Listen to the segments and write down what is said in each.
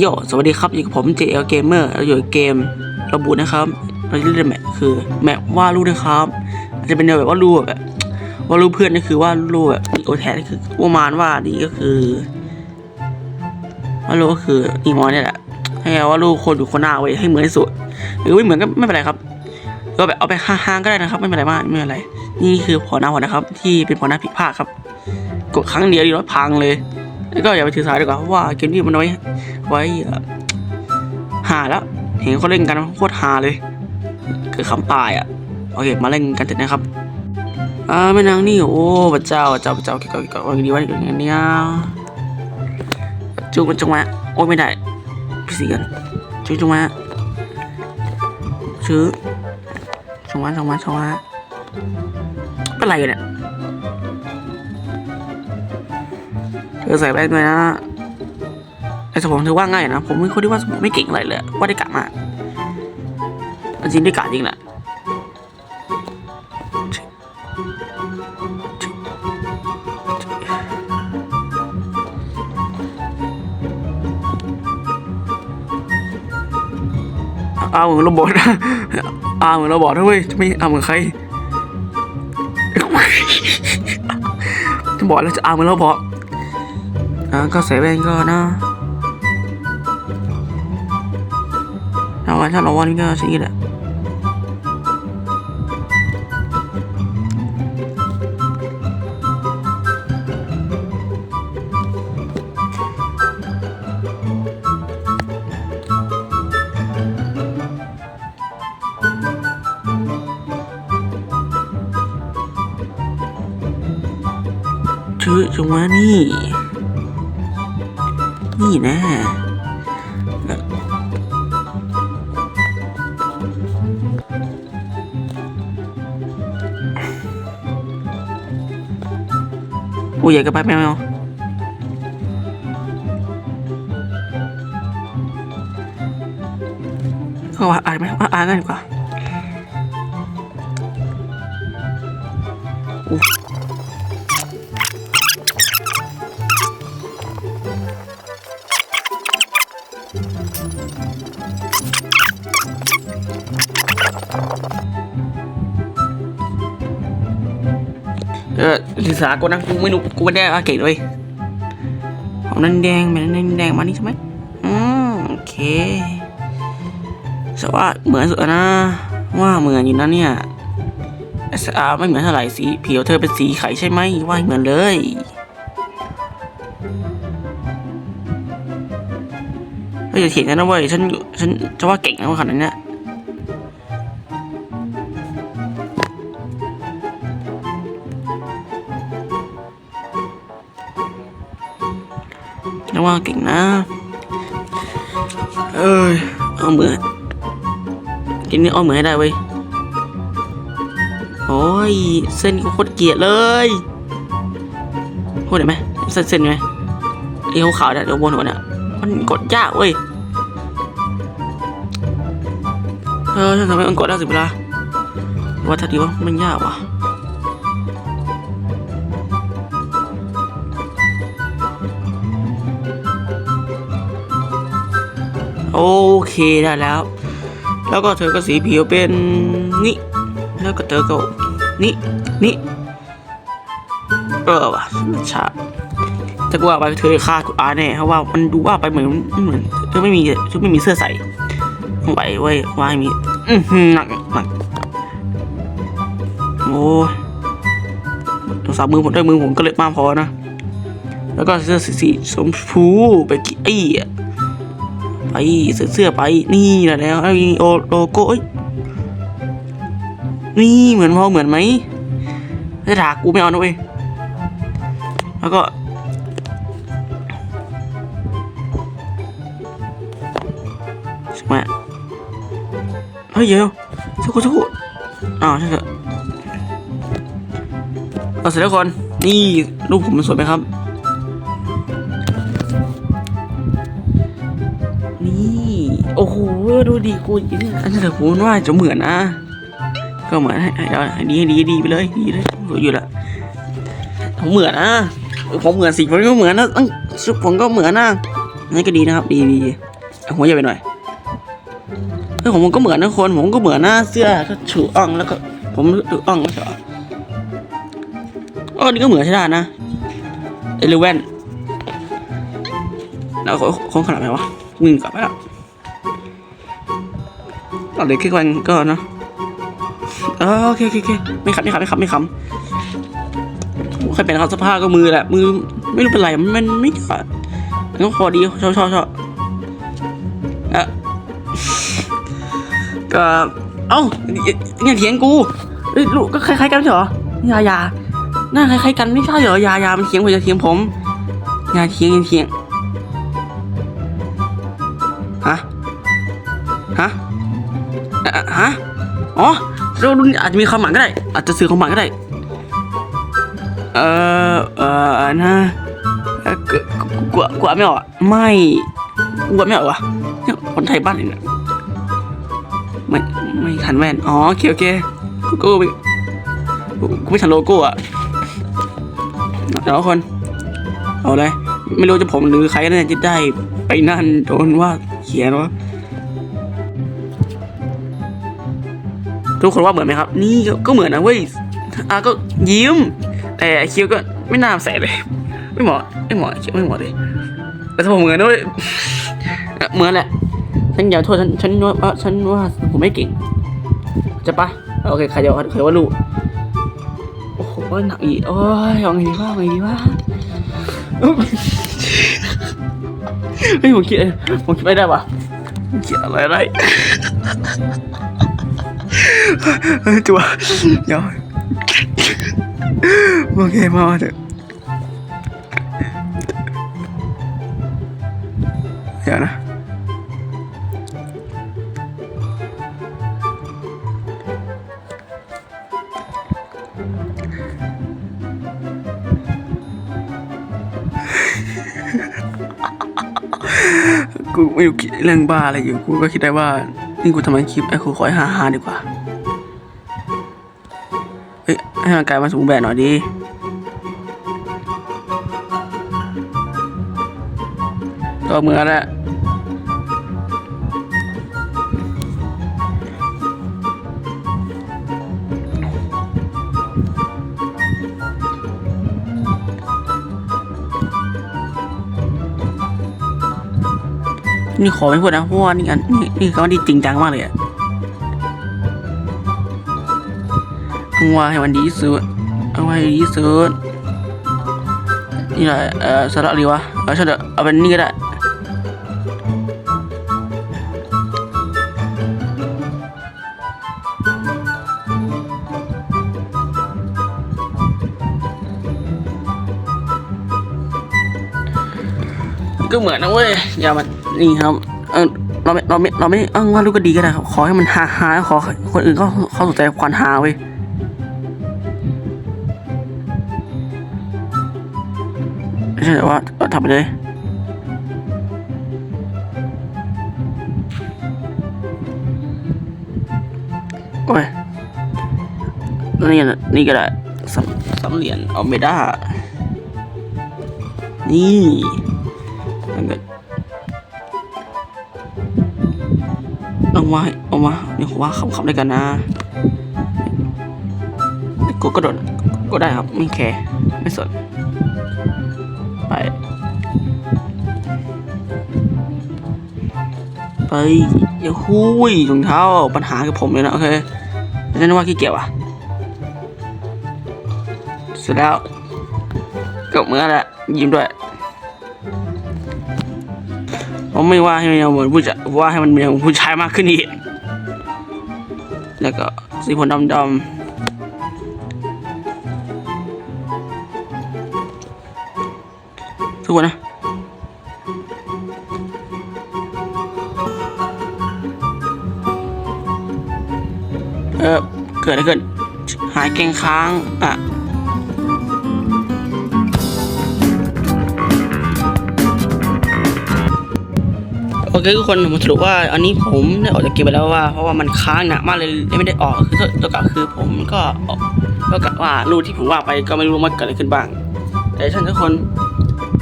โยสวัสดีครับ อยู่กับผม JL Gamer เราอยู่ในเกมระบุนะครับ เราจะเล่นแมปคือแมปว่าดรูปนะครับ จะเป็นแนวแบบว่าดรูปแบบวาดรูปเพื่อนนี่คือว่าดรูปแบบโอแทนคือประมาณว่าดีก็คือว่าดรูปก็คืออีมอนเนี่ยแหละให้เราวาดรูปคนอยู่คนหน้าไว้ให้เหมือนที่สุด หรือไม่เหมือนก็ไม่เป็นไรครับ ก็แบบเอาไปห่างๆก็ได้นะครับ ไม่เป็นไรมากไม่เป็นไร นี่คือผลหน้าหัวนะครับ ที่เป็นผลหน้าผิดพลาดครับ กดครั้งเดียวดีแล้วพังเลย ก็อย่าไปถือสายดีกว่าเพราะว่าเกมนี้มันไว้ไว้หาแล้วเห็นเขาเล่นกันโคตรหาเลยเกิดคำตายอะโอเคมาเล่นกันเถอะนะครับอ่าแม่นางนี่โอ้พระเจ้าพระเจ้าพระเจ้าเกี่ยวกับเกี่ยวกับวันนี้วันอย่างเนี้ยจุกมันจงมาโอ้ยไม่ได้พี่สีกันจุกจงมาชื่อจงมาจงมาจงมาเป็นไรกันเนี่ย เธอใส่แว่นด้นะไอ้สมองเธอว่าง่ายนะ ผมเป็นคนที่ว่าสมองไม่เก่งอะไรเลย ว่าได้กะมากจริงได้กะจริงแหละอ้าวเหมือนเราบอทนะอ้าวเหมือนเราบอทนะเว้ยจะไม่อ้าวเหมือนใครจะบอกแล้วจะอ้าวเหมือนเราบอท อ่าก็ใส่แว่นก็นะถ้าวันถ้าเราวั นี่นี้แหละชื่อจังหวะนี่นี่แนะโอ้ยใหญ่กับไปแมวก็ว่าอ่านไหมว่าอ่านกันดีกว่า เออศึกษากูนะกูไม่รู้กูไม่ได้อาเก่งเลยของนั่นแดงแบบนั้นแดงมานี่ใช่ไหมอืมโอเคแต่ว่าเหมือนสุดนะ ว่าเหมือนอยู่นะเนี่ยเอสอาไม่เหมือนเท่าไหร่สีผิวเธอเป็นสีไข่ใช่ไหมว่าเหมือนเลยเฮ้ยอย่าเถียงกันนะเว้ยฉันฉันจะว่าเก่งนะว่าขนาดนั้ นะว่าเก่งนะ เอ้ยเอามือกินนี่เอามือให้ได้เว้ยโอ้ยเส้นก็โคตรเกลียดเลยพูดได้ไหมเส้นเส้นไหมไอ้ขาวเนี่ยเดี๋ยวบนหัวเนี่ยมันกดยากเว้ยเออทำไมมันกดได้สิเวลาว่าถ้าดีว่ามันยากว่ะ โอเคได้แล้ว แล้วก็เธอก็สีผิวเป็นนี่ แล้วก็เธอก็นี่นี่เออว่ะชาถ้ากูว่าไปเธอฆ่ากูอาแน่เพราะว่ามันดูว่าไปเหมือนเหมือนเธอไม่มีเธอไม่มีเสื้อใส่ไหวเว้ยว่าให้มีอือหือหนักหนักโอ้ยตัวสามมือผมด้วยมือผมก็เล็กมากพอนะ แล้วก็เสื้อสีสีชมพูไปกี่ไอ้อะ ไปเสื้อเสื้อไปนี่แหละแล้วไอโอโลโก้เอ้นี่เหมือนพอเหมือนไหมจะถากูไม่เอานะเว้ยแล้วก็ใช่ไหมเฮ้ยเดี๋ยวสักครู่สักครู่อ้าวใช่เถอะเอาเสร็จแล้วคนนี่รูปผมมันสวยไหมครับ อดูดีกูจริงเนี่ยอันนี้แต่ผมว่าจะเหมือนนะ ก็เหมือนให้ให้เอาดีให้ดีดีไปเลยดีเลยสวยอยู่ละผมเหมือนนะผมเหมือนสิผมก็เหมือนนะตั้งชุดผมก็เหมือนนะนี่ก็ดีนะครับ ดีดีเอาหัวใหญ่ไปหน่อยเฮ้ยผมก็เหมือนนะคน ผมก็เหมือนนะเสื้อก็ชูอ่องแล้วก็ ผมถืออ่องก็เถอะอ๋อนี่ก็เหมือนใช่ได้นะเอลิเวนแล้วคงขนาดไหนวะวิ่งกลับไปแล้ว เอาเด็กแค่วันก็เนาะออโอเคโอเคโอเคไม่ขับไม่ขับไม่ขับไม่ขับใครเป็นเขาสภาพก็มือแหละ มือไม่รู้เป็นไรมันไม่ขาดมันก็พอดีชอบชอบชอบอะก็เอ้าอย่าเถียงกูเอ้ยลูกก็คล้ายๆกันเหรอยายาหน้าคล้ายๆกันไม่ใช่เหรอยายามันเถียงผมจะเถียงผมอย่าเถียงอย่าเถียง อ๋อเราอาจจะมีความหมายก็ได้ อาจจะสื่อความหมายก็ได้ เออเออนะเอ่อกกลัวกลัวไม่ออกไม่กลัวไม่ออกวะคนไทยบ้านนี่เนี่ยไม่ไม่ทันแว่นอ๋อโอเคโอเคกูกูไม่กูไม่ทันโลโก้อะเดี๋ยวคน เอาเลย ไม่รู้จะผมหรือใครเนี่ยจะได้ไปนั่นโดนว่าเขียนว่า ทุกคนว่าเหมือนไหมครับ นี่ก็เหมือนนะเว้ยอะก็ยิ้ม แต่คิ้วก็ไม่น่าใส่เลย ไม่เหมาะไม่เหมาะคิ้วไม่เหมาะเลยแต่ผมเหมือนด้วยเอ่อเหมือนแหละฉันอย่าโทษฉันฉันว่าฉันว่าผมไม่เก่ง จะปะโอเคใครจะใครว่าลูกโอ้โหหนักอีกโอ้ยเอาไงดีวะเอาไงดีวะเฮ้ยผมคิดผมคิดไม่ได้ว่ะเขียอะไรอะไร จัวเดี๋ยวโอเคมาเถอะเดี๋ยวนะกูไม่รู้คิดเรื่องบ้าอะไรอยู่ กูก็คิดได้ว่า นี่กูทำไมคลิปไอ้กูขอให้ฮาฮาๆดีกว่า ให้ร่างกายมันสมบูรณ์แบบหน่อยดิก็เมือแหละนี่ขอไม่พูดนะเพราะว่านี่อันนี่นี่เขาดีจริงจังมากเลยอะ เอาว่าให้มันดีสุดเอาไว้ให้ดีสุดนี่แหละเอ่อสาระดีวะเอาฉันเถอะเอาเป็นนี่ก็ได้ก็เหมือนนะเว้ยอย่ามานี่ครับเออเราไม่เราไม่เราไม่เออว่าลูกก็ดีก็ได้ครับขอให้มันฮาฮาขอคนอื่นเขาเขาสนใจความฮาเว้ย ไม่ใช่แต่ว่าเอาทำไปเลยโอ้ยนี่นะนี่ก็ได้สำสำเหรียญเอาไม่ได้นี่แล้วก็เอามาเอามาเนี่ยวว่าขับๆด้วยกันนะกูกระโดดก็ได้ครับไม่แคร์ไม่สน ไป ไปอย่าคุยรองเท้าปัญหากับผมเลยนะโอเคฉันว่าขี้เกียจว่ะเสร็จแล้วก็เมื่อนแหละยิ้มด้วยผมไม่ว่าให้มันเหมือนผู้ชายว่าให้มันเหมือนผู้ชายมากขึ้นอีกแล้วก็สีผมดำๆ ทุกคนนะเออเกิดอะไรขึ้นหายเก่งค้างอะโอเคทุกคนผมสรุปว่าอันนี้ผมได้ออกจากเกมไปแล้วว่า เพราะว่ามันค้างหนักมากเลยไม่ได้ออกคือตัวกับคือผมก็ออกก็กะว่ารูที่ผมว่าไปก็ไม่รู้ว่าเกิดอะไรขึ้นบ้างแต่ท่านทุกคน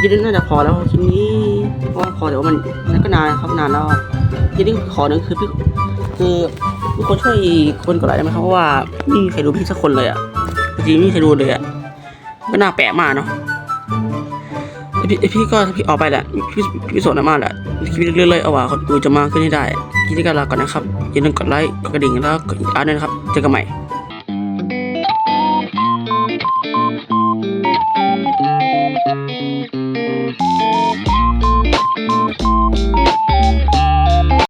คิดว่าน่าจะพอแล้วทีนี้เพราะว่าพอแต่ว่ามันมันก็นานครับนานแล้วอะทีนี้ขอหนึ่งคือพี่คือทุกคนช่วยคนกดไลค์ได้ไหมครับเพราะว่าไม่มีใครดูพี่สักคนเลยอะจริงไม่มีใครดูเลยอะก็น่าแปลกมากเนาะไอพี่ไอพี่ก็พี่ออกไปแหละพี่พี่สนมากแหละคลิปเรื่อยๆเอาว่าคนดูจะมากขึ้นให้ได้คลิปนี้ก็ลาก่อนนะครับอย่าลืมกดไลค์กดกระดิ่งแล้วกดอีกอันด้วยนะครับเจอกันใหม่